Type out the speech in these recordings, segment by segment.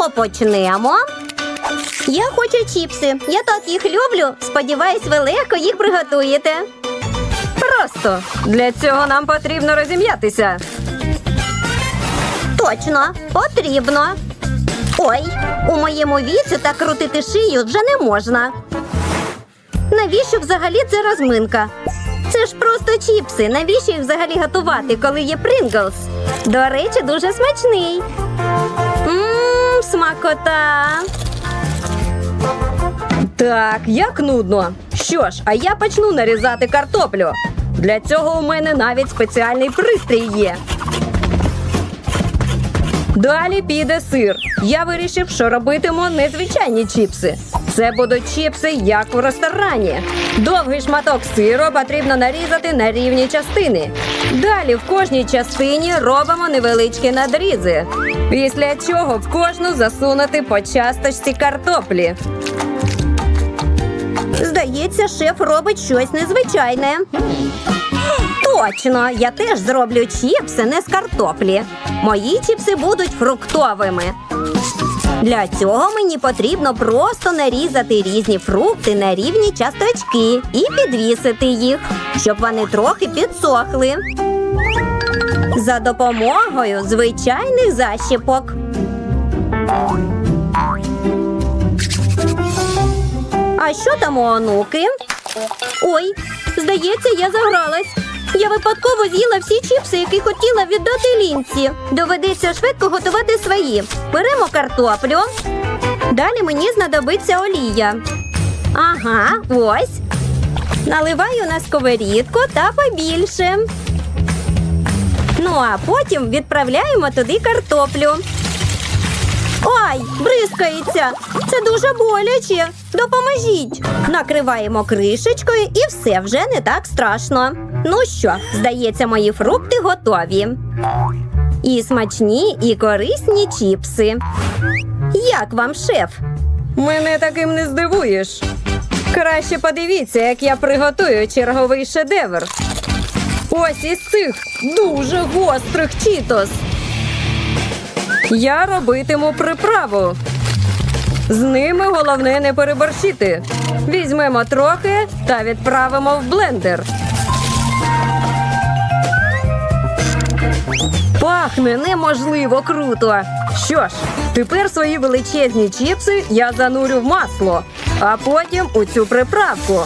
чого почнемо? Я хочу чіпси. Я так їх люблю. Сподіваюсь, ви легко їх приготуєте. Просто для цього нам потрібно розім'ятися. Точно, потрібно. Ой, у моєму віці так крутити шию вже не можна. Навіщо взагалі це розминка? Це ж просто чіпси. Навіщо їх взагалі готувати, коли є Принглс? До речі, дуже смачний. Смакота. Так, як нудно. Що ж, а я почну нарізати картоплю. Для цього у мене навіть спеціальний пристрій є. Далі піде сир. Я вирішив, що робитиму незвичайні чіпси. Це будуть чіпси, як в ресторані. Довгий шматок сиру потрібно нарізати на рівні частини. Далі в кожній частині робимо невеличкі надрізи. Після чого в кожну засунути по часточці картоплі. Здається, шеф робить щось незвичайне. Точно, я теж зроблю чіпси не з картоплі. Мої чіпси будуть фруктовими. Для цього мені потрібно просто нарізати різні фрукти на рівні часточки і підвісити їх, щоб вони трохи підсохли. За допомогою звичайних защіпок. А що там у онуки? Ой, здається, я загралась. Я випадково з'їла всі чіпси, які хотіла віддати лінці. Доведеться швидко готувати свої. Беремо картоплю. Далі мені знадобиться олія. Ага, ось. Наливаю на сковорідку та побільше. Ну а потім відправляємо туди картоплю. Ой, бризкається. Це дуже боляче. Допоможіть. Накриваємо кришечкою і все вже не так страшно. Ну що, здається, мої фрукти готові. І смачні, і корисні чіпси. Як вам, шеф? Мене таким не здивуєш. Краще подивіться, як я приготую черговий шедевр. Ось із цих дуже гострих чітос. Я робитиму приправу. З ними головне не переборщити. Візьмемо трохи та відправимо в блендер. Пахне неможливо круто. Що ж, тепер свої величезні чіпси я занурю в масло, а потім у цю приправку.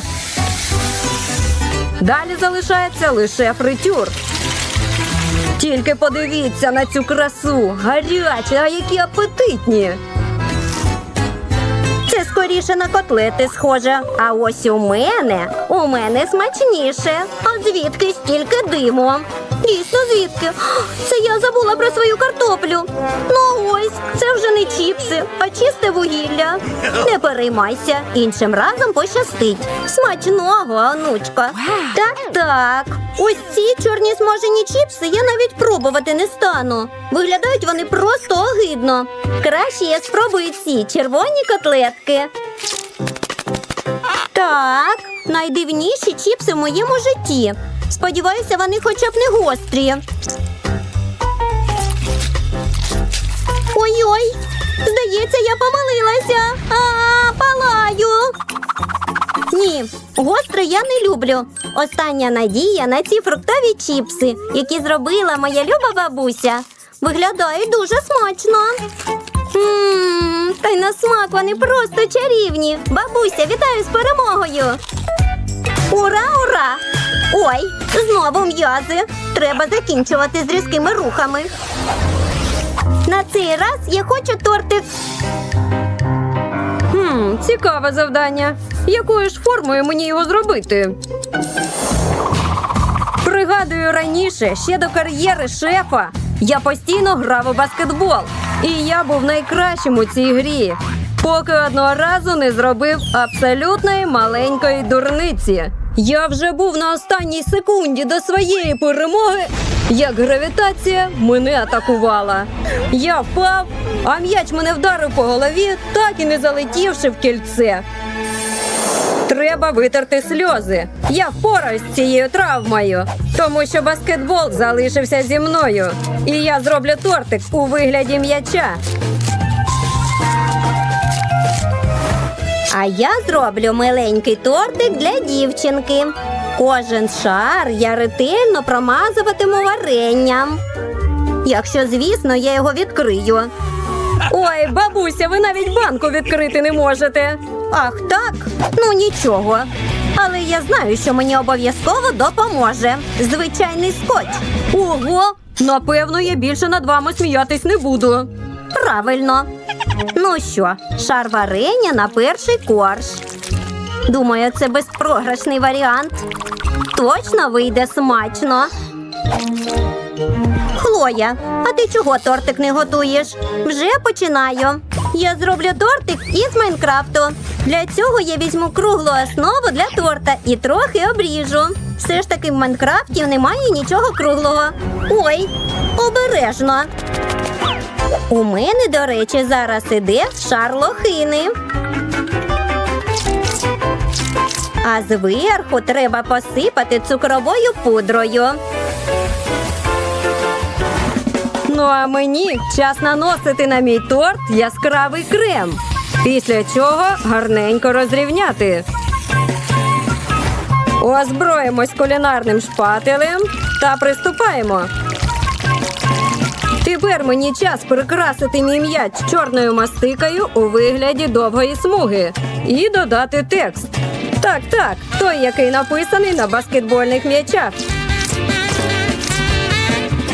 Далі залишається лише фритюр. Тільки подивіться на цю красу. Гарячі, а які апетитні. Це скоріше на котлети схоже. А ось у мене, у мене смачніше. А звідки стільки диму? Дійсно, звідки? Це я забула про свою картоплю. Ну ось, це вже не чіпси, а чисте вугілля. Не переймайся, іншим разом пощастить. Смачного, онучко. Так, так. Ось ці чорні смажені чіпси я навіть пробувати не стану. Виглядають вони просто огидно. Краще я спробую ці червоні котлетки. Так, найдивніші чіпси в моєму житті. Сподіваюся, вони хоча б не гострі. Ой-ой, здається, я помилилася. А, палаю. Ні, гостре я не люблю. Остання надія на ці фруктові чіпси, які зробила моя люба бабуся. Виглядають дуже смачно. Ммм, та й на смак вони просто чарівні. Бабуся, вітаю з перемогою. Ура, ура! Ой, знову м'язи. Треба закінчувати з різкими рухами. На цей раз я хочу тортик. Хм, цікаве завдання. Якою ж формою мені його зробити? Пригадую раніше, ще до кар'єри шефа, я постійно грав у баскетбол. І я був найкращим у цій грі, поки одного разу не зробив абсолютної маленької дурниці. Я вже був на останній секунді до своєї перемоги, як гравітація мене атакувала. Я впав, а м'яч мене вдарив по голові, так і не залетівши в кільце. Треба витерти сльози. Я впораюсь з цією травмою, тому що баскетбол залишився зі мною. І я зроблю тортик у вигляді м'яча. А я зроблю миленький тортик для дівчинки. Кожен шар я ретельно промазуватиму варенням. Якщо, звісно, я його відкрию. Ой, бабуся, ви навіть банку відкрити не можете. Ах, так? Ну нічого. Але я знаю, що мені обов'язково допоможе. Звичайний скотч. Ого, напевно, я більше над вами сміятись не буду. Правильно. Ну що, шар варення на перший корж. Думаю, це безпрограшний варіант. Точно вийде смачно. Хлоя, а ти чого тортик не готуєш? Вже починаю. Я зроблю тортик із Майнкрафту. Для цього я візьму круглу основу для торта і трохи обріжу. Все ж таки в Майнкрафті немає нічого круглого. Ой, обережно. У мене, до речі, зараз іде шар лохини. А зверху треба посипати цукровою пудрою. Ну а мені час наносити на мій торт яскравий крем. Після чого гарненько розрівняти. Озброїмось кулінарним шпателем та приступаємо. Тепер мені час прикрасити мій м'яч чорною мастикою у вигляді довгої смуги і додати текст. Так, так, той, який написаний на баскетбольних м'ячах.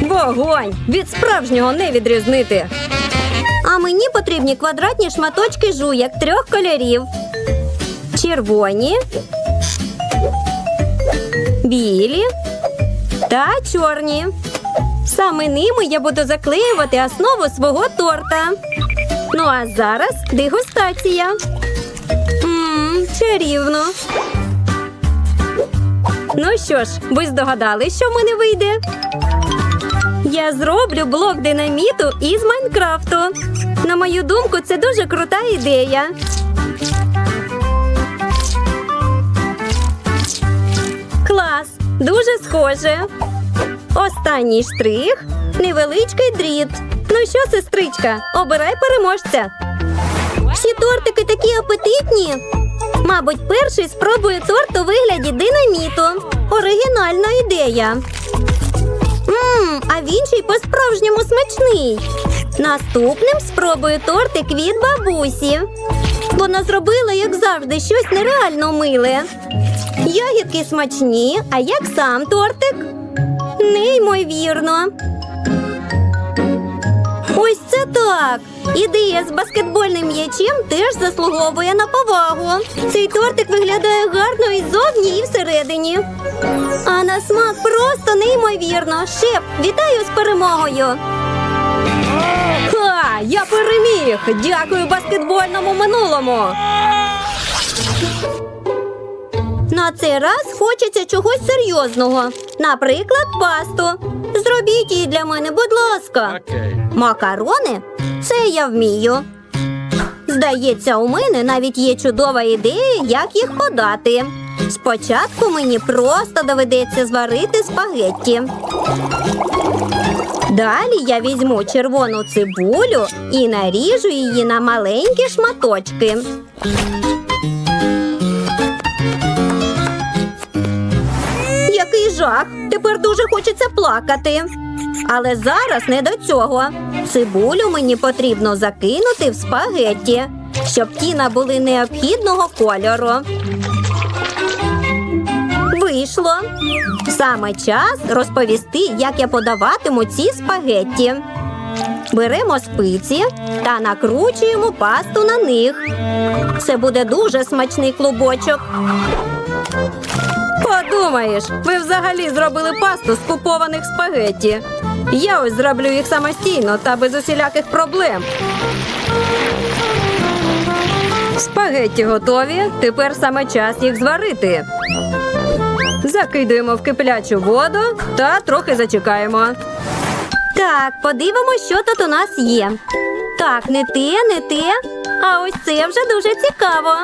Вогонь! Від справжнього не відрізнити. А мені потрібні квадратні шматочки жуйок трьох кольорів: червоні, білі та чорні. Саме ними я буду заклеювати основу свого торта. Ну а зараз дегустація. Мм, чарівно. Ну що ж, ви здогадались, що в мене вийде? Я зроблю блок динаміту із Майнкрафту. На мою думку, це дуже крута ідея. Клас! Дуже схоже. Останній штрих невеличкий дріт. Ну що, сестричка, обирай переможця. Всі тортики такі апетитні. Мабуть, перший спробує торт у вигляді динаміту. Оригінальна ідея. Мм, а він ще й по-справжньому смачний. Наступним спробую тортик від бабусі. Вона зробила, як завжди, щось нереально миле. Ягідки смачні, а як сам тортик? Неймовірно. Ось це так. Ідея з баскетбольним м'ячем теж заслуговує на повагу. Цей тортик виглядає гарно і ззовні, і всередині. А на смак просто неймовірно. Шеп, вітаю з перемогою. Ха! Я переміг! Дякую баскетбольному минулому! На цей раз хочеться чогось серйозного. Наприклад, пасту. Зробіть її для мене, будь ласка. Макарони? Це я вмію. Здається, у мене навіть є чудова ідея, як їх подати. Спочатку мені просто доведеться зварити спагетті. Далі я візьму червону цибулю і наріжу її на маленькі шматочки. Жах! Тепер дуже хочеться плакати. Але зараз не до цього. Цибулю мені потрібно закинути в спагетті, щоб ті набули необхідного кольору. Вийшло. Саме час розповісти, як я подаватиму ці спагетті. Беремо спиці та накручуємо пасту на них. Це буде дуже смачний клубочок. Подумаєш, ви взагалі зробили пасту з купованих спагетті. Я ось зроблю їх самостійно та без усіляких проблем. Спагетті готові. Тепер саме час їх зварити. Закидуємо в киплячу воду та трохи зачекаємо. Так, подивимось, що тут у нас є. Так, не те, не те. А ось це вже дуже цікаво.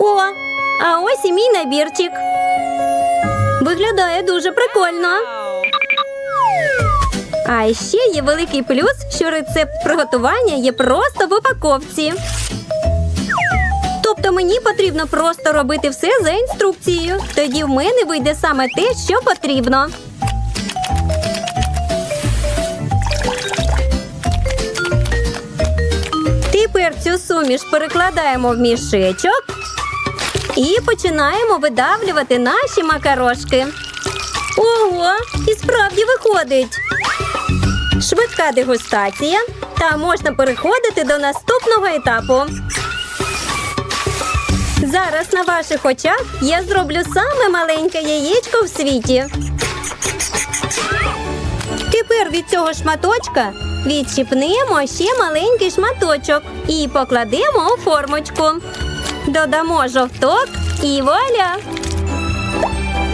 О, а ось і мій набірчик. Виглядає дуже прикольно. А ще є великий плюс, що рецепт приготування є просто в упаковці. то мені потрібно просто робити все за інструкцією. Тоді в мене вийде саме те, що потрібно. Тепер цю суміш перекладаємо в мішечок і починаємо видавлювати наші макарошки. Ого, і справді виходить. Швидка дегустація, та можна переходити до наступного етапу. Зараз на ваших очах я зроблю саме маленьке яєчко в світі. Тепер від цього шматочка відчіпнемо ще маленький шматочок і покладемо у формочку. Додамо жовток і вуаля!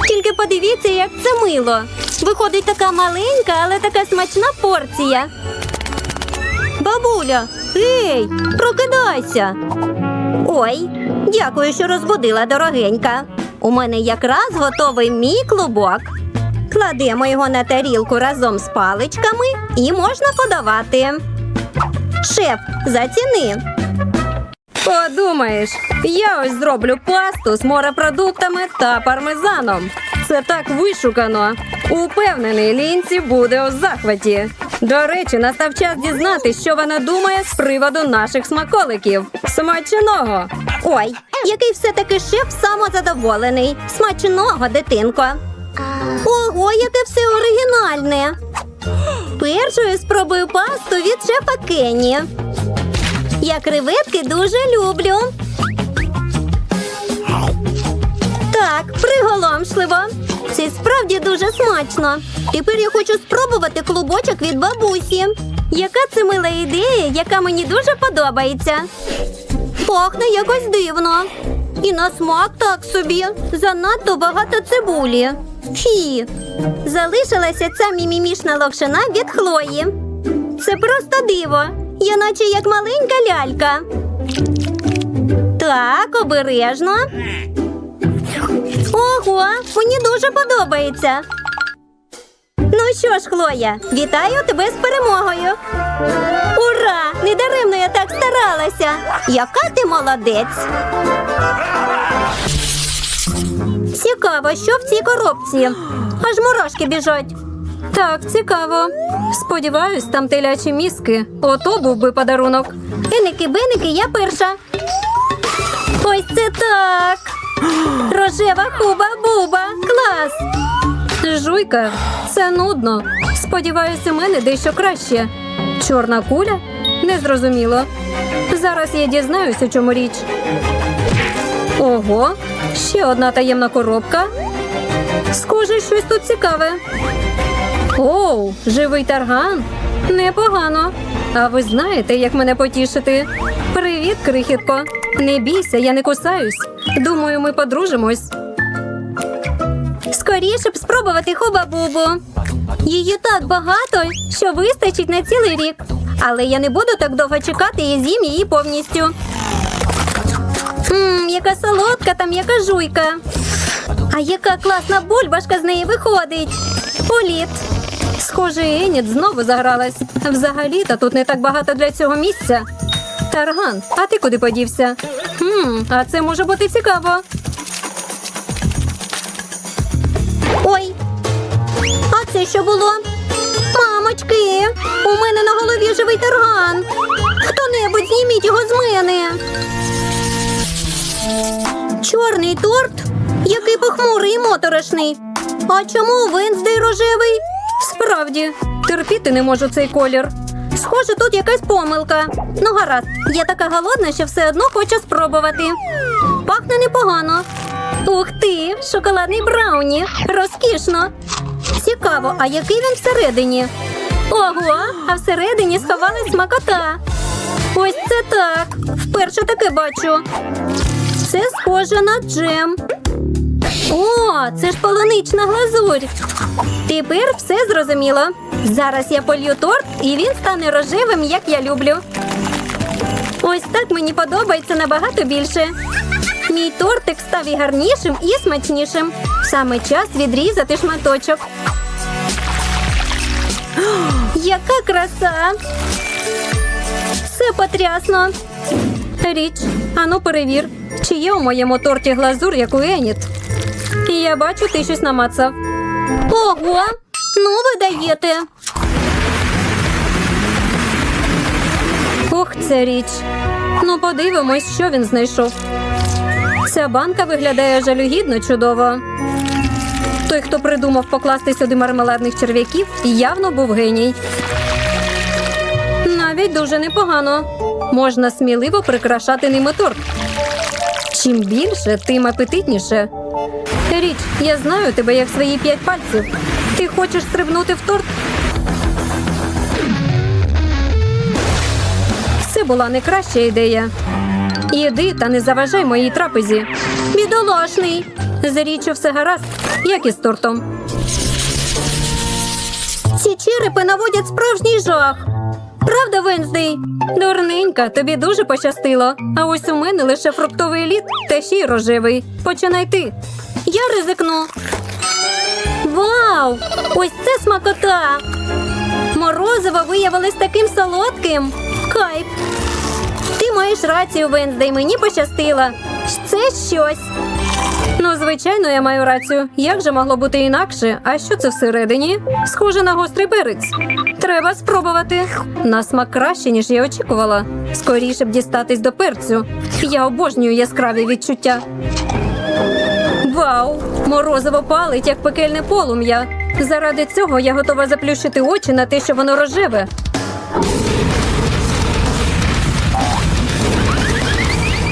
Тільки подивіться, як це мило. Виходить така маленька, але така смачна порція. Бабуля, ей, прокидайся. Ой, дякую, що розбудила дорогенька. У мене якраз готовий мій клубок. Кладемо його на тарілку разом з паличками і можна подавати. Шеф, заціни. Подумаєш, я ось зроблю пасту з морепродуктами та пармезаном. Це так вишукано. Упевнений, лінці буде у захваті. До речі, настав час дізнатись, що вона думає з приводу наших смаколиків. Смачного! Ой, який все-таки шеф самозадоволений. Смачного, дитинко. Ого, яке все оригінальне. Першою спробую пасту від шефа Кенні. Я креветки дуже люблю. Так, приголомшливо. Це справді дуже смачно. Тепер я хочу спробувати клубочок від бабусі. Яка це мила ідея, яка мені дуже подобається. Пахне якось дивно. І на смак так собі. Занадто багато цибулі. Фі. Залишилася ця мімімішна локшина від Хлої. Це просто диво. Я наче як маленька лялька. Так, обережно. Ого, мені дуже подобається. Ну що ж, Хлоя, вітаю тебе з перемогою. Ура! Недаремно я так старалася. Яка ти молодець. Цікаво, що в цій коробці. Аж мурашки біжать. Так, цікаво. Сподіваюсь, там телячі мізки. Ото був би подарунок. Еники-беники, я перша. Ось це так. Рожева хуба-буба. Клас. Жуйка, це нудно. Сподіваюся, у мене дещо краще. Чорна куля? Незрозуміло. Зараз я дізнаюсь, у чому річ. Ого, ще одна таємна коробка. Схоже, щось тут цікаве. Оу, живий тарган. Непогано. А ви знаєте, як мене потішити? Привіт, крихітко. Не бійся, я не кусаюсь. Думаю, ми подружимось. Скоріше б спробувати хуба-бубу. Її так багато, що вистачить на цілий рік. Але я не буду так довго чекати і з'їм її повністю. Ммм, яка солодка та м'яка жуйка. А яка класна бульбашка з неї виходить. Політ. Схоже, Еніт знову загралась. Взагалі-то тут не так багато для цього місця. Тарган, а ти куди подівся? Хм, а це може бути цікаво. Ой. А це що було? Мамочки, у мене на голові живий тарган. Хто-небудь зніміть його з мене. Чорний торт, який похмурий і моторошний. А чому Венздей рожевий? Справді, терпіти не можу цей колір. Схоже, тут якась помилка. Ну, гаразд, я така голодна, що все одно хочу спробувати. Пахне непогано. Ух ти, шоколадний брауні. Розкішно. Цікаво, а який він всередині? Ого, а всередині сховалась смакота. Ось це так. Вперше таке бачу. Це схоже на джем. О, це ж полунична глазурь. Тепер все зрозуміло. Зараз я полью торт, і він стане рожевим, як я люблю. Ось так мені подобається набагато більше. Мій тортик став і гарнішим, і смачнішим. Саме час відрізати шматочок. О, Яка краса! Все потрясно. Річ, ану перевір. чи є у моєму торті глазур, як у Еніт. І я бачу, ти щось намацав. Ого! Ну, ви даєте. Ох, це річ. Ну, подивимось, що він знайшов. Ця банка виглядає жалюгідно чудово. Той, хто придумав покласти сюди мармеладних черв'яків, явно був геній. Навіть дуже непогано. Можна сміливо прикрашати ними торт. Чим більше, тим апетитніше. Річ, я знаю тебе як свої п'ять пальців. Ти хочеш стрибнути в торт? Це була не краща ідея. Іди та не заважай моїй трапезі. Бідолашний. За річчю все гаразд, як і з тортом. Ці черепи наводять справжній жах. Правда, Венздей? Дурненька, тобі дуже пощастило. А ось у мене лише фруктовий лід та ще й рожевий. Починай ти. Я ризикну. Вау! Ось це смакота! Морозиво виявилось таким солодким. Кайф. Ти маєш рацію, Венздей, мені пощастило. Це щось. Ну, звичайно, я маю рацію. Як же могло бути інакше? А що це всередині? Схоже на гострий перець. Треба спробувати. На смак краще, ніж я очікувала. Скоріше б дістатись до перцю. Я обожнюю яскраві відчуття. Вау! Морозиво палить, як пекельне полум'я. Заради цього я готова заплющити очі на те, що воно рожеве.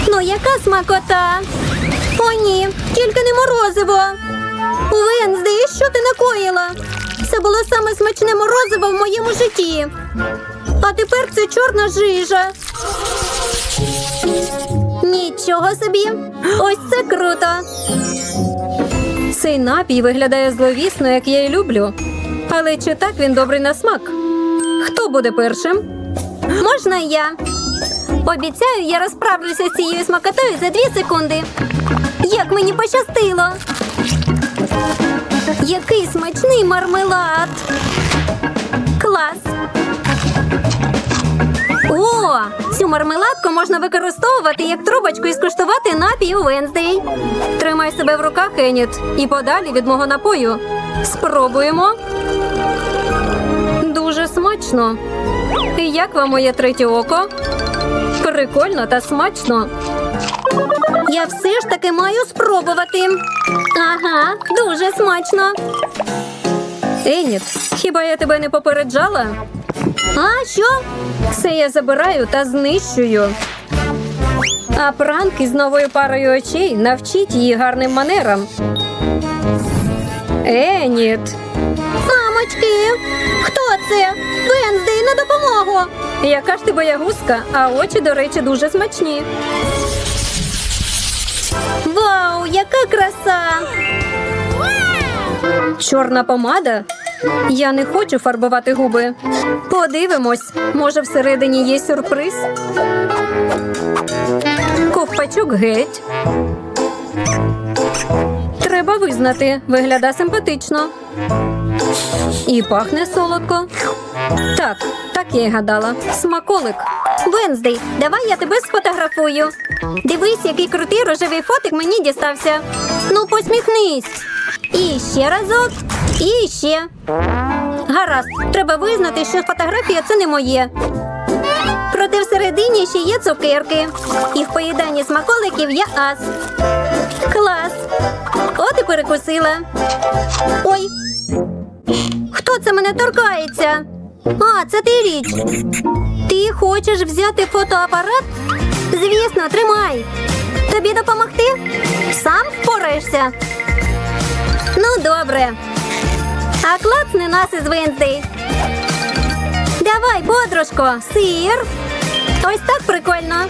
Ну, яка смакота? О, ні, тільки не морозиво. Венздей, що ти накоїла? Це було саме смачне морозиво в моєму житті. А тепер це чорна жижа. Нічого собі. Ось це круто. Цей напій виглядає зловісно, як я й люблю. Але чи так він добрий на смак? Хто буде першим? Можна я? Обіцяю, я розправлюся з цією смакотою за дві секунди. Як мені пощастило. Який смачний мармелад. Клас. Цю мармеладку можна використовувати як трубочку і скуштувати напій у Венздей. Тримай себе в руках, Еніт, і подалі від мого напою. Спробуємо. Дуже смачно. І як вам моє третє око? Прикольно та смачно. Я все ж таки маю спробувати. Ага, дуже смачно. Еніт, хіба я тебе не попереджала? А що? Це я забираю та знищую. А пранк із новою парою очей навчить її гарним манерам. Еніт, Мамочки, хто це? Венздей на допомогу. яка ж ти боягузка, а очі, до речі, дуже смачні. Вау, яка краса! Чорна помада? Я не хочу фарбувати губи. Подивимось, може, всередині є сюрприз. Ковпачок геть. Треба визнати, вигляда симпатично. І пахне солодко. Так, так я й гадала. Смаколик. Венздей, давай я тебе сфотографую. Дивись, який крутий рожевий фотик мені дістався. Ну, посміхнись. І ще разок, і ще. Гаразд, треба визнати, що фотографія це не моє. Проте всередині ще є цукерки. І в поїданні смаколиків я ас. Клас. От і перекусила. Ой. Хто це мене торкається? А, це ти річ. Ти хочеш взяти фотоапарат? Звісно, тримай. Тобі допомогти? Сам впораєшся? Ну, добре. А клацни нас із Венздей. Давай, подружко, сир. Ось так прикольно.